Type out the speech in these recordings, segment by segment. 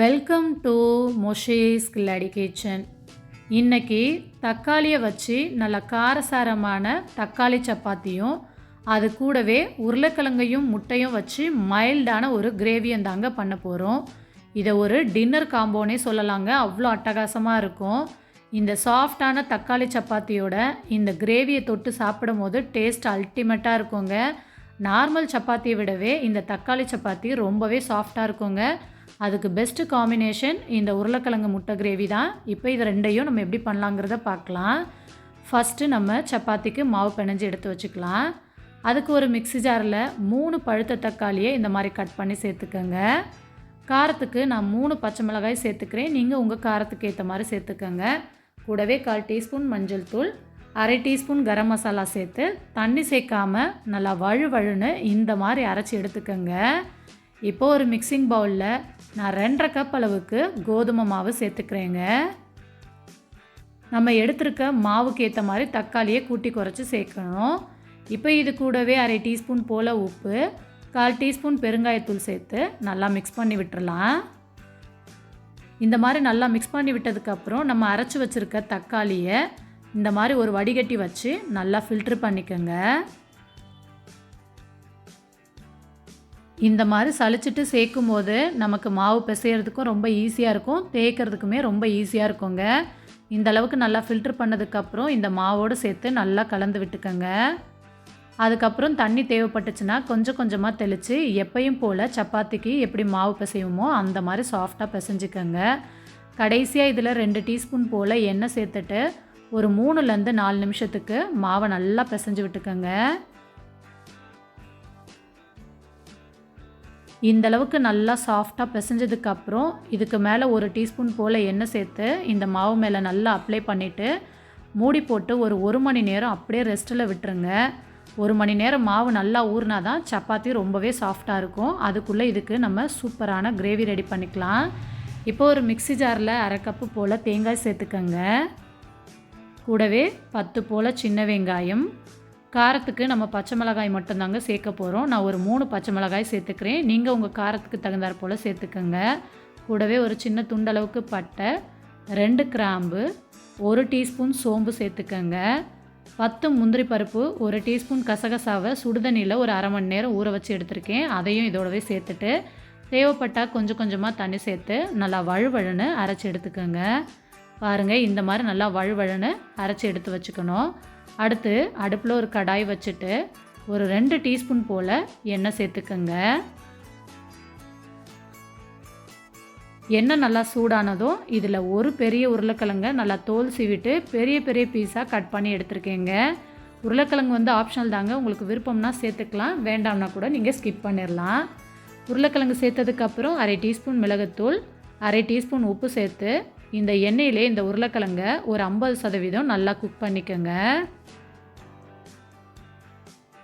Welcome to மொஷேஸ் கில்லாடி kitchen இன்னைக்கு தக்காளியை வச்சு நல்ல காரசாரமான தக்காளி சப்பாத்தியும் அது கூடவே உருளைக்கிழங்கையும் முட்டையும் வச்சு மைல்டான ஒரு கிரேவியும் தாங்க பண்ண போகிறோம் இதை ஒரு டின்னர் காம்போனே சொல்லலாங்க. அவ்வளோ அட்டகாசமாக இருக்கும். இந்த சாஃப்டான தக்காளி சப்பாத்தியோட இந்த கிரேவியை தொட்டு சாப்பிடும் போது டேஸ்ட் அல்டிமேட்டாக இருக்குங்க. நார்மல் சப்பாத்தியை விடவே இந்த தக்காளி சப்பாத்தி ரொம்பவே சாஃப்டாக இருக்குங்க. அதுக்கு பெஸ்ட்டு காம்பினேஷன் இந்த உருளைக்கிழங்கு முட்டை கிரேவி தான். இப்போ இது ரெண்டையும் நம்ம எப்படி பண்ணலாங்கிறத பார்க்கலாம். ஃபஸ்ட்டு நம்ம சப்பாத்திக்கு மாவு பிணைஞ்சு எடுத்து வச்சுக்கலாம். அதுக்கு ஒரு மிக்ஸி ஜாரில் மூணு பழுத்த தக்காளியை இந்த மாதிரி கட் பண்ணி சேர்த்துக்கோங்க. காரத்துக்கு நான் மூணு பச்சை மிளகாய் சேர்த்துக்கிறேன். நீங்கள் உங்கள் காரத்துக்கு ஏற்ற மாதிரி சேர்த்துக்கோங்க. கூடவே கால் டீஸ்பூன் மஞ்சள் தூள் அரை டீஸ்பூன் கரம் மசாலா சேர்த்து தண்ணி சேர்க்காமல் நல்லா வழு வழுன்னு இந்த மாதிரி அரைச்சி எடுத்துக்கோங்க. இப்போ ஒரு மிக்சிங் பவுலில் நான் ரெண்டரை கப் அளவுக்கு கோதுமை மாவு சேர்த்துக்கிறேங்க. நம்ம எடுத்திருக்க மாவுக்கு ஏற்ற மாதிரி தக்காளியை கூட்டி குறைச்சி சேர்க்கணும். இப்போ இது கூடவே அரை டீஸ்பூன் போல் உப்பு கால் டீஸ்பூன் பெருங்காயத்தூள் சேர்த்து நல்லா மிக்ஸ் பண்ணி விட்டுறலாம். இந்த மாதிரி நல்லா மிக்ஸ் பண்ணி விட்டதுக்கப்புறம் நம்ம அரைச்சி வச்சுருக்க தக்காளியை இந்த மாதிரி ஒரு வடிகட்டி வச்சு நல்லா ஃபில்ட்ரு பண்ணிக்கோங்க. இந்த மாதிரி சளிச்சிட்டு சேர்க்கும் போது நமக்கு மாவு பிசைகிறதுக்கும் ரொம்ப ஈஸியாக இருக்கும். தேய்க்கிறதுக்குமே ரொம்ப ஈஸியாக இருக்குங்க. இந்த அளவுக்கு நல்லா ஃபில்ட்ரு பண்ணதுக்கப்புறம் இந்த மாவோடு சேர்த்து நல்லா கலந்து விட்டுக்கோங்க. அதுக்கப்புறம் தண்ணி தேவைப்பட்டுச்சுன்னா கொஞ்சம் கொஞ்சமாக தெளித்து எப்பையும் போல் சப்பாத்திக்கு எப்படி மாவு பிசையுமோ அந்த மாதிரி சாஃப்டாக பிசைஞ்சிக்கோங்க. கடைசியாக இதில் ரெண்டு டீஸ்பூன் போல் எண்ணெய் சேர்த்துட்டு ஒரு மூணுலேருந்து நாலு நிமிஷத்துக்கு மாவை நல்லா பிசைஞ்சு விட்டுக்கோங்க. இந்த அளவுக்கு நல்லா சாஃப்டாக பிசைஞ்சதுக்கப்புறம் இதுக்கு மேலே ஒரு டீஸ்பூன் போல் எண்ணெய் சேர்த்து இந்த மாவு மேலே நல்லா அப்ளை பண்ணிவிட்டு மூடி போட்டு ஒரு ஒரு மணி நேரம் அப்படியே ரெஸ்ட்டில் விட்டுருங்க. ஒரு மணி நேரம் மாவு நல்லா ஊறினா தான் சப்பாத்தி ரொம்பவே சாஃப்டாக இருக்கும். அதுக்குள்ளே இதுக்கு நம்ம சூப்பரான கிரேவி ரெடி பண்ணிக்கலாம். இப்போ ஒரு மிக்ஸி ஜாரில் அரை கப்பு போல் தேங்காய் சேர்த்துக்கோங்க. கூடவே பத்து போல் சின்ன வெங்காயம். காரத்துக்கு நம்ம பச்சை மிளகாய் மட்டும்தாங்க சேர்க்க போகிறோம் நான் ஒரு மூணு பச்சை மிளகாய் சேர்த்துக்கிறேன். நீங்கள் உங்கள் காரத்துக்கு தகுந்தாற் போல் சேர்த்துக்கோங்க. கூடவே ஒரு சின்ன துண்டளவுக்கு பட்டை ரெண்டு கிராம்பு ஒரு டீஸ்பூன் சோம்பு சேர்த்துக்கோங்க. பத்து முந்திரி பருப்பு ஒரு டீஸ்பூன் கசகசாவை சுடுதண்ணியில் ஒரு அரை மணி நேரம் ஊற வச்சு எடுத்திருக்கேன். அதையும் இதோடவே சேர்த்துட்டு தேவைப்பட்டால் கொஞ்சம் கொஞ்சமாக தண்ணி சேர்த்து நல்லா வழுவழுன்னு அரைச்சி எடுத்துக்கோங்க. பாருங்கள் இந்த மாதிரி நல்லா வழுவழுன்னு அரைச்சி எடுத்து வச்சுக்கணும். அடுத்து அடுப்பில் ஒரு கடாய் வச்சுட்டு ஒரு ரெண்டு டீஸ்பூன் போல் எண்ணெய் சேர்த்துக்கோங்க. எண்ணெய் நல்லா சூடானதும் இதில் ஒரு பெரிய உருளைக்கிழங்க நல்லா தோல் சீவிட்டு பெரிய பெரிய பீஸாக கட் பண்ணி எடுத்துருக்கேங்க. உருளைக்கிழங்கு வந்து ஆப்ஷனல் தாங்க. உங்களுக்கு விருப்பம்னா சேர்த்துக்கலாம். வேண்டாம்னா கூட நீங்கள் ஸ்கிப் பண்ணிடலாம் உருளைக்கிழங்கு சேர்த்ததுக்கப்புறம் அரை டீஸ்பூன் மிளகுத்தூள் அரை டீஸ்பூன் உப்பு சேர்த்து இந்த எண்ணெயிலே இந்த உருளைக்கிழங்க ஒரு ஐம்பது சதவீதம் நல்லா குக் பண்ணிக்கோங்க.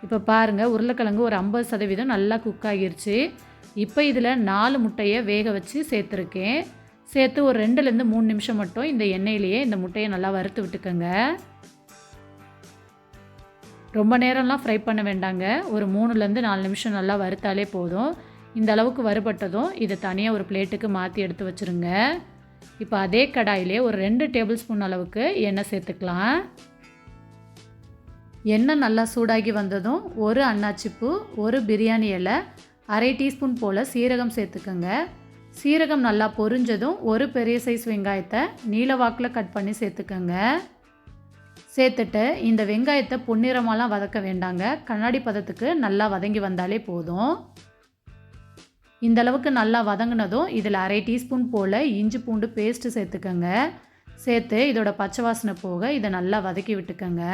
இப்போ பாருங்கள் உருளைக்கிழங்கு ஒரு ஐம்பது சதவீதம் நல்லா குக் ஆகிருச்சு. இப்போ இதில் நாலு முட்டையை வேக வச்சு சேர்த்துருக்கேன். சேர்த்து ஒரு ரெண்டுலேருந்து மூணு நிமிஷம் மட்டும் இந்த எண்ணெயிலேயே இந்த முட்டையை நல்லா வறுத்து விட்டுக்கோங்க. ரொம்ப நேரம்லாம் ஃப்ரை பண்ண வேண்டாங்க. ஒரு மூணுலேருந்து நாலு நிமிஷம் நல்லா வறுத்தாலே போதும். இந்த அளவுக்கு வறுபட்டதும் இதை தனியாக ஒரு பிளேட்டுக்கு மாற்றி எடுத்து வச்சுருங்க. இப்போ அதே கடாயிலே ஒரு ரெண்டு டேபிள் ஸ்பூன் அளவுக்கு எண்ணெய் சேர்த்துக்கலாம். எண்ணெய் நல்லா சூடாகி வந்ததும் ஒரு அன்னாச்சிப்பூ ஒரு பிரியாணி இலை அரை டீஸ்பூன் போல் சீரகம் சேர்த்துக்கோங்க. சீரகம் நல்லா பொரிஞ்சதும் ஒரு பெரிய சைஸ் வெங்காயத்தை நீல வாக்கில் கட் பண்ணி சேர்த்துக்கோங்க. சேர்த்துட்டு இந்த வெங்காயத்தை பொன்னிறமாலாம் வதக்க வேண்டாங்க. கண்ணாடி பதத்துக்கு நல்லா வதங்கி வந்தாலே போதும். இந்த அளவுக்கு நல்லா வதங்கினதும் இதில் அரை டீஸ்பூன் போல் இஞ்சி பூண்டு பேஸ்ட்டு சேர்த்துக்கோங்க. சேர்த்து இதோட பச்சை வாசனை போக இதை நல்லா வதக்கி விட்டுக்கோங்க.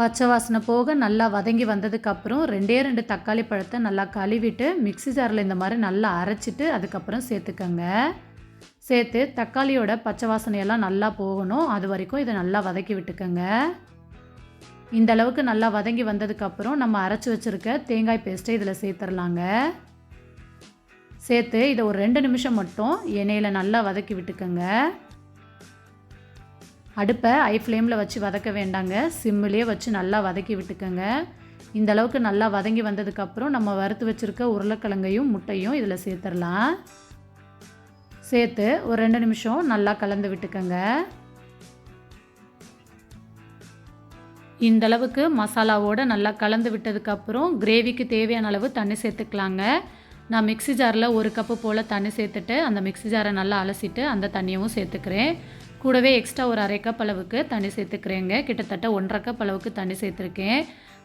பச்சை வாசனை போக நல்லா வதங்கி வந்ததுக்கப்புறம் ரெண்டே ரெண்டு தக்காளி பழத்தை நல்லா கழுவிட்டு மிக்ஸி ஜாரில் இந்த மாதிரி நல்லா அரைச்சிட்டு அதுக்கப்புறம் சேர்த்துக்கோங்க. சேர்த்து தக்காளியோட பச்சை வாசனையெல்லாம் நல்லா போகணும். அது வரைக்கும் இதை நல்லா வதக்கி விட்டுக்கோங்க. இந்த அளவுக்கு நல்லா வதங்கி வந்ததுக்கப்புறம் நம்ம அரைச்சி வச்சுருக்க தேங்காய் பேஸ்ட்டை இதில் சேர்த்துடலாங்க சேர்த்து இதை ஒரு ரெண்டு நிமிஷம் மட்டும் எண்ணெயில் நல்லா வதக்கி விட்டுக்கோங்க. அடுப்பை ஐ ஃப்ளேமில் வச்சு வதக்க வேண்டாங்க. சிம்மிலே வச்சு நல்லா வதக்கி விட்டுக்கோங்க. இந்த அளவுக்கு நல்லா வதங்கி வந்ததுக்கப்புறம் நம்ம வறுத்து வச்சுருக்க உருளைக்கிழங்கையும் முட்டையும் இதில் சேர்த்துடலாம் சேர்த்து ஒரு ரெண்டு நிமிஷம் நல்லா கலந்து விட்டுக்கோங்க. இந்தளவுக்கு மசாலாவோடு நல்லா கலந்து விட்டதுக்கப்புறம் கிரேவிக்கு தேவையான அளவு தண்ணி சேர்த்துக்கலாங்க. நான் மிக்ஸி ஜாரில் ஒரு கப்பு போல் தண்ணி சேர்த்துட்டு அந்த மிக்ஸி ஜாரை நல்லா அலசிட்டு அந்த தண்ணியவும் சேர்த்துக்கிறேன். கூடவே எக்ஸ்ட்ரா ஒரு அரை கப் அளவுக்கு தண்ணி சேர்த்துக்கிறேங்க. கிட்டத்தட்ட ஒன்றரை கப் அளவுக்கு தண்ணி சேர்த்துருக்கேன்.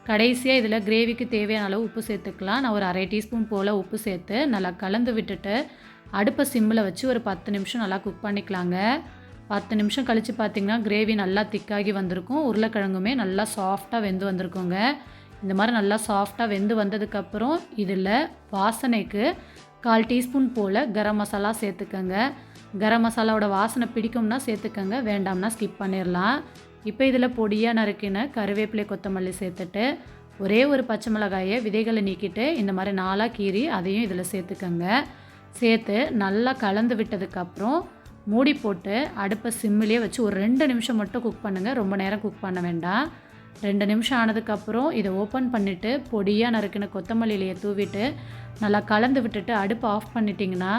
கடைசியாக இதில் கிரேவிக்கு தேவையான அளவு உப்பு சேர்த்துக்கலாம். நான் ஒரு அரை டீஸ்பூன் போல் உப்பு சேர்த்து நல்லா கலந்து விட்டுட்டு அடுப்பை சிம்மில் வச்சு ஒரு பத்து நிமிஷம் நல்லா குக் பண்ணிக்கலாங்க. பத்து நிமிஷம் கழித்து பார்த்திங்கன்னா கிரேவி நல்லா திக்காகி வந்திருக்கும். உருளைக்கிழங்குமே நல்லா சாஃப்டாக வெந்து வந்திருக்குங்க. இந்த மாதிரி நல்லா சாஃப்டாக வெந்து வந்ததுக்கப்புறம் இதில் வாசனைக்கு கால் டீஸ்பூன் போல் கரம் மசாலா சேர்த்துக்கோங்க. கரம் மசாலாவோட வாசனை பிடிக்கும்னா சேர்த்துக்கோங்க. வேண்டாம்னா ஸ்கிப் பண்ணிடலாம் இப்போ இதில் பொடியாக நறுக்கின கருவேப்பிலை கொத்தமல்லி சேர்த்துட்டு ஒரே ஒரு பச்சை மிளகாயை விதைகளை நீக்கிட்டு இந்த மாதிரி நாளாக கீறி அதையும் இதில் சேர்த்துக்கோங்க. சேர்த்து நல்லா கலந்து விட்டதுக்கப்புறம் மூடி போட்டு அடுப்பை சிம்மிலே வச்சு ஒரு ரெண்டு நிமிஷம் மட்டும் குக் பண்ணுங்கள் ரொம்ப நேரம் குக் பண்ண வேண்டாம். ரெண்டு நிமிஷம் ஆனதுக்கப்புறம் இதை ஓப்பன் பண்ணிவிட்டு பொடியாக நறுக்கின கொத்தமல்லியிலையை தூவிட்டு நல்லா கலந்து விட்டுட்டு அடுப்பை ஆஃப் பண்ணிட்டிங்கன்னா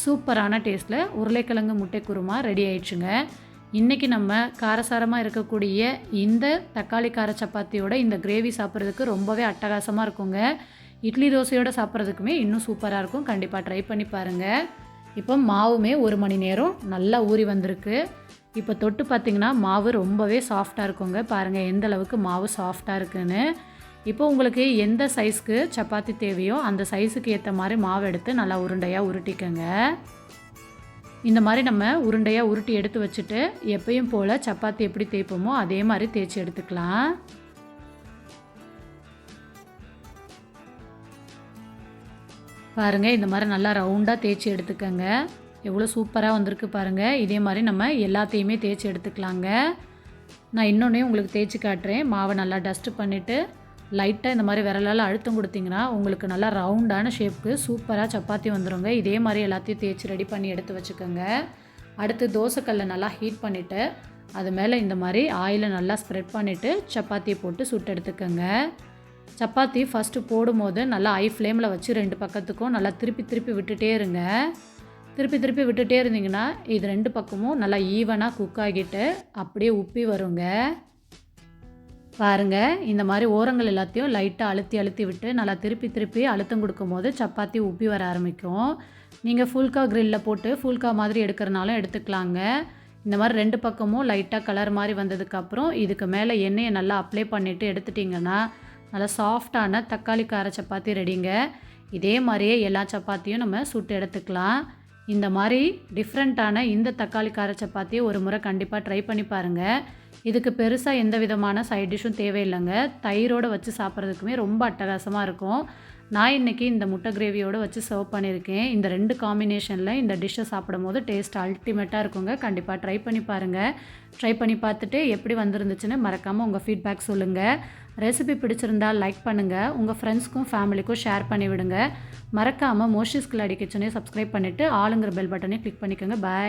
சூப்பரான டேஸ்ட்டில் உருளைக்கிழங்கு முட்டை குருமா ரெடி ஆயிடுச்சுங்க. இன்றைக்கி நம்ம காரசாரமாக இருக்கக்கூடிய இந்த தக்காளி கார சப்பாத்தியோட இந்த கிரேவி சாப்பிட்றதுக்கு ரொம்பவே அட்டகாசமாக இருக்குங்க. இட்லி தோசையோடு சாப்பிட்றதுக்குமே இன்னும் சூப்பராக இருக்கும். கண்டிப்பாக ட்ரை பண்ணி பாருங்கள் இப்போ மாவுமே ஒரு மணி நேரம் நல்லா ஊறி வந்திருக்கு. இப்போ தொட்டு பார்த்திங்கன்னா மாவு ரொம்பவே சாஃப்டாக இருக்குங்க. பாருங்கள் எந்த அளவுக்கு மாவு சாஃப்டாக இருக்குன்னு. இப்போ உங்களுக்கு எந்த சைஸ்க்கு சப்பாத்தி தேவையோ அந்த சைஸுக்கு ஏற்ற மாதிரி மாவு எடுத்து நல்லா உருண்டையாக உருட்டிக்கோங்க. இந்த மாதிரி நம்ம உருண்டையாக உருட்டி எடுத்து வச்சுட்டு எப்பயும் போல் சப்பாத்தி எப்படி தேய்ப்போமோ அதே மாதிரி தேய்ச்சி எடுத்துக்கலாம். பாருங்கள் இந்த மாதிரி நல்லா ரவுண்டாக தேய்ச்சி எடுத்துக்கோங்க. எவ்வளோ சூப்பராக வந்திருக்கு பாருங்கள் இதே மாதிரி நம்ம எல்லாத்தையுமே தேய்ச்சி எடுத்துக்கலாங்க. நான் இன்னொன்னே உங்களுக்கு தேய்ச்சி காட்டுறேன். மாவை நல்லா டஸ்ட்டு பண்ணிவிட்டு லைட்டாக இந்த மாதிரி விரலால் அழுத்தம் கொடுத்தீங்கன்னா உங்களுக்கு நல்லா ரவுண்டான ஷேப்புக்கு சூப்பராக சப்பாத்தி வந்துடுங்க இதே மாதிரி எல்லாத்தையும் தேய்ச்சி ரெடி பண்ணி எடுத்து வச்சுக்கோங்க. அடுத்து தோசைக்கல்லை நல்லா ஹீட் பண்ணிவிட்டு அது மேலே இந்த மாதிரி ஆயிலை நல்லா ஸ்ப்ரெட் பண்ணிவிட்டு சப்பாத்தியை போட்டு சுட்டு எடுத்துக்கோங்க. சப்பாத்தி ஃபஸ்ட்டு போடும்போது நல்லா ஐ ஃப்ளேமில் வச்சு ரெண்டு பக்கத்துக்கும் நல்லா திருப்பி திருப்பி விட்டுட்டே இருங்க. திருப்பி திருப்பி விட்டுட்டே இருந்தீங்கன்னா இது ரெண்டு பக்கமும் நல்லா ஈவனாக குக் ஆகிட்டு அப்படியே உப்பி வருங்க. பாருங்கள் இந்த மாதிரி ஓரங்கள் எல்லாத்தையும் லைட்டாக அழுத்தி அழுத்தி விட்டு நல்லா திருப்பி திருப்பி அழுத்தம் கொடுக்கும் போது சப்பாத்தி உப்பி வர ஆரம்பிக்கும். நீங்கள் ஃபுல்கா க்ரில்லில் போட்டு ஃபுல்கா மாதிரி எடுக்கிறனாலும் எடுத்துக்கலாங்க. இந்த மாதிரி ரெண்டு பக்கமும் லைட்டாக கலர் மாதிரி வந்ததுக்கப்புறம் இதுக்கு மேலே எண்ணெயை நல்லா அப்ளை பண்ணிவிட்டு எடுத்துட்டிங்கன்னா நல்லா சாஃப்டான தக்காளி கார சப்பாத்தி ரெடிங்க. இதே மாதிரியே எல்லா சப்பாத்தியும் நம்ம சுட்டு எடுத்துக்கலாம். இந்த மாதிரி டிஃப்ரெண்ட்டான இந்த தக்காளி கார சப்பாத்தியை ஒரு முறை கண்டிப்பாக ட்ரை பண்ணி பாருங்கள் இதுக்கு பெருசாக எந்த விதமான சைட் டிஷ்ஷும் தேவையில்லைங்க. தயிரோடு வச்சு சாப்பிட்றதுக்குமே ரொம்ப அட்டகாசமாக இருக்கும். நான் இன்றைக்கி இந்த முட்டை கிரேவியோடு வச்சு சர்வ் பண்ணியிருக்கேன். இந்த ரெண்டு காம்பினேஷனில் இந்த டிஷ்ஷை சாப்பிடும் போது டேஸ்ட் அல்டிமேட்டாக இருக்குங்க. கண்டிப்பாக ட்ரை பண்ணி பாருங்கள் ட்ரை பண்ணி பார்த்துட்டு எப்படி வந்துருந்துச்சுன்னு மறக்காமல் உங்கள் ஃபீட்பேக் சொல்லுங்கள் ரெசிபி பிடிச்சிருந்தால் லைக் பண்ணுங்கள் உங்கள் ஃப்ரெண்ட்ஸ்க்கும் ஃபேமிலிக்கும் ஷேர் பண்ணிவிடுங்க. மறக்காமல் மோஷிஸ் கிளாடி கிச்சனே சப்ஸ்கிரைப் பண்ணிவிட்டு ஆளுங்கிற பெல் பட்டனே கிளிக் பண்ணிக்கோங்க. பாய்